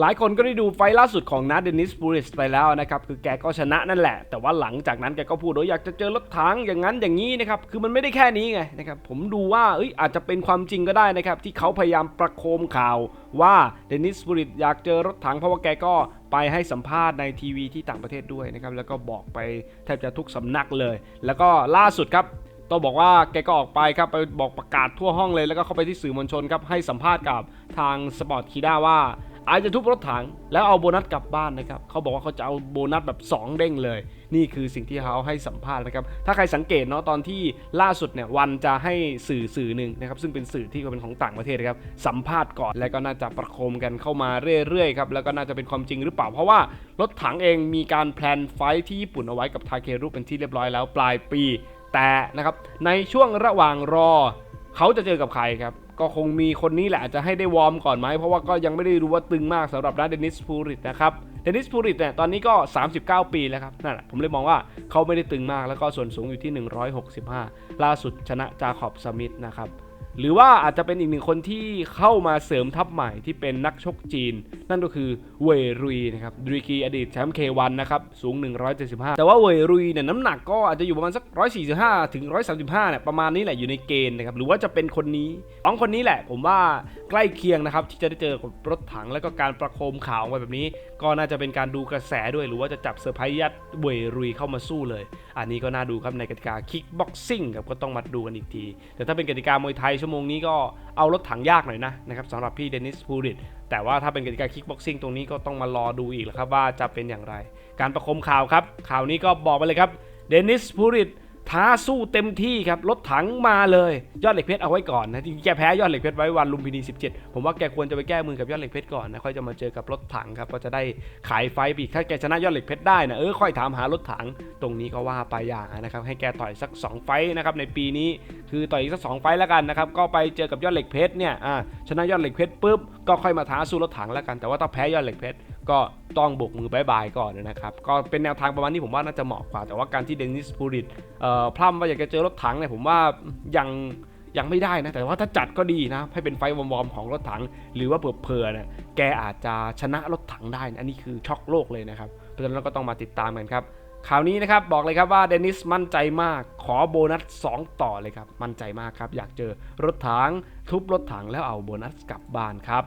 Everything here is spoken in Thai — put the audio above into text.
หลายคนก็ได้ดูไฟล่าสุดของนัดเดนิสบูริสไปแล้วนะครับ คือแกก็ชนะนั่นแหละ แต่ว่าหลังจากนั้นแกก็พูดว่าอยากจะเจอรถถังอย่างนั้นอย่างนี้นะครับ คือมันไม่ได้แค่นี้ไงนะครับ ผมดูว่าเอ้ยอาจจะเป็นความจริงก็ได้นะครับ ที่เขาพยายามประโคมข่าวว่าเดนิสบูริสอยากเจอรถถังเพราะว่าแกก็ไปให้สัมภาษณ์ในทีวีที่ต่างประเทศด้วยนะครับ แล้วก็บอกไปแทบจะทุกสำนักเลย แล้วก็ล่าสุดครับต้องบอกว่าแกก็ออกไปครับไปบอกประกาศทั่วห้องเลย แล้วก็เข้าไปที่สื่อมวลชนครับให้สัมภาษณ์กับทางสปอร์ตคีด้าว่า อาจจะทุบรถถังแล้วเอาโบนัสกลับบ้านนะครับเขาบอกว่าเขาจะเอาโบนัสแบบ 2 เด้งเลย นี่คือสิ่งที่เขาให้สัมภาษณ์นะครับถ้าใครสังเกตเนาะตอนที่ล่าสุดเนี่ยวันจะให้สื่อสื่อหนึ่งนะครับซึ่งเป็นสื่อที่เป็นของต่างประเทศนะครับสัมภาษณ์ก่อนแล้วก็น่าจะประโคมกันเข้ามาเรื่อยๆครับแล้วก็น่าจะเป็นความจริงหรือเปล่า เพราะว่ารถถังเองมีการแพลนไฟท์ที่ญี่ปุ่นเอาไว้กับทาเครุเป็นที่เรียบร้อยแล้วปลายปี แต่นะครับในช่วงระหว่างรอเขาจะเจอกับใครครับ ก็คงมีคนนี้แหละอาจจะให้ได้วอร์มก่อนไหม เพราะว่าก็ยังไม่ได้รู้ว่าตึงมากสำหรับด้านเดนิสพูริตนะครับเดนิสพูริตเนี่ยตอนนี้ก็ 39 ปีแล้วครับนั่นแหละผมเลยมองว่าเขาไม่ได้ตึงมากแล้วก็ส่วนสูงอยู่ที่ 165 ล่าสุดชนะจาขอบสมิธนะครับ หรือว่าอาจจะเป็นอีกหนึ่งคนที่เข้ามาเสริมทัพใหม่ที่เป็นนักชกจีน นั่นก็คือเวรุยนะครับดรีกีอดีตแชมป์ K1 นนะครับสูง 175 แต่ว่าเวรุยเนี่ยน้ำหนักก็อาจจะอยู่ประมาณสัก 145 ถึง 135เนี่ยประมาณนี้แหละอยู่ในเกณฑ์นะครับหรือว่าจะเป็นคนนี้สองคนนี้แหละ ผมว่าใกล้เคียงนะครับที่จะได้เจอกับรถถังแล้วก็การประโคมข่าวไว้แบบนี้ ก็น่าจะเป็นการดูกระแสด้วย หรือว่าจะจับเซอร์ไพรส์ยัดเวรุยเข้ามาสู้เลย อันนี้ก็น่าดูครับในกติกาคิกบ็อกซิ่งครับก็ต้องมาดูกันอีกที แต่ถ้าเป็นกติกามวยไทยชั่วโมงนี้ก็เอารถถังยากหน่อยนะนะครับสำหรับพี่เดนิสพูริตแต่ว่าถ้าเป็นกติกาคิกบ็อกซิ่งตรงนี้ก็ต้องมารอดูอีกแล้วครับว่าจะเป็นอย่างไร การประคมข่าวครับข่าวนี้ก็บอกไปเลยครับเดนิสพูริต ท้าสู้เต็มที่ครับรถถังมาเลย ยอดเหล็กเพชรเอาไว้ก่อนนะจริงแกแพ้ยอดเหล็กเพชรไว้วันลุมพินี 17 ผมว่าแกควรจะไปแก้มือกับยอดเหล็กเพชรก่อนนะค่อยจะมาเจอกับรถถังครับก็จะได้ขายไฟปีกถ้าแกชนะยอดเหล็กเพชรได้นะเออค่อยถามหารถถังตรงนี้ก็ว่าไปอย่างนะครับให้แกต่อยสัก 2 ไฟนะครับในปีนี้คือต่อยอีกสักสองไฟแล้วกันนะครับก็ไปเจอกับยอดเหล็กเพชรเนี่ยอ่าชนะยอดเหล็กเพชรปุ๊บก็ค่อยมาท้าสู้รถถังแล้วกันแต่ว่าถ้าแพ้ยอดเหล็กเพชร ก็ต้องบกมือบายบายก่อนนะครับ ก็เป็นแนวทางประมาณนี้ผมว่าน่าจะเหมาะกว่า แต่ว่าการที่เดนิสพูริตพร่ำว่าอยากจะเจอรถถังเนี่ยผมว่ายังยังไม่ได้นะ แต่ว่าถ้าจัดก็ดีนะ ให้เป็นไฟวอร์มๆของรถถัง หรือว่าเผื่อๆเนี่ยแกอาจจะชนะรถถังได้นะอันนี้คือช็อกโลกเลยนะครับ เพราะฉะนั้นเราก็ต้องมาติดตามกันครับข่าวนี้นะครับบอกเลยครับว่าเดนิสมั่นใจมาก ขอโบนัส 2 ต่อเลยครับ มั่นใจมากครับ อยากเจอรถถังทุบรถถังแล้วเอาโบนัสกลับบ้านครับ